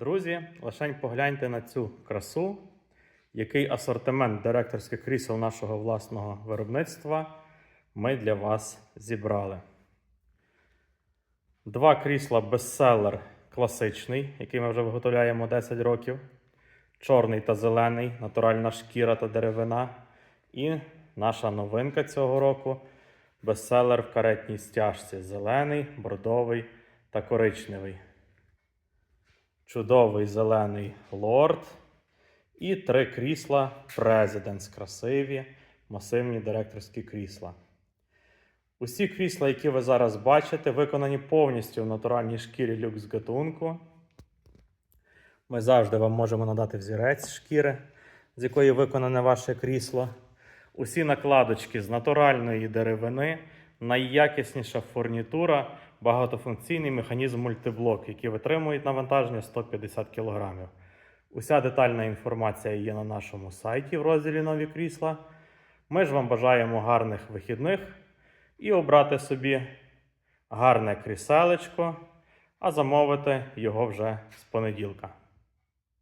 Друзі, лишень погляньте на цю красу, який асортимент директорських крісел нашого власного виробництва ми для вас зібрали. Два крісла бестселер класичний, який ми вже виготовляємо 10 років. Чорний та зелений, натуральна шкіра та деревина. І наша новинка цього року бестселер в каретній стяжці. Зелений, бордовий та коричневий. Чудовий зелений лорд. І три крісла Presidents. Красиві, масивні директорські крісла. Усі крісла, які ви зараз бачите, виконані повністю в натуральній шкірі люкс гатунку. Ми завжди вам можемо надати взірець шкіри, з якої виконане ваше крісло. Усі накладочки з натуральної деревини, найякісніша фурнітура, багатофункційний механізм мультиблок, який витримують навантаження 150 кг. Уся детальна інформація є на нашому сайті в розділі Нові крісла. Ми ж вам бажаємо гарних вихідних і обрати собі гарне кріселечко, а замовити його вже з понеділка.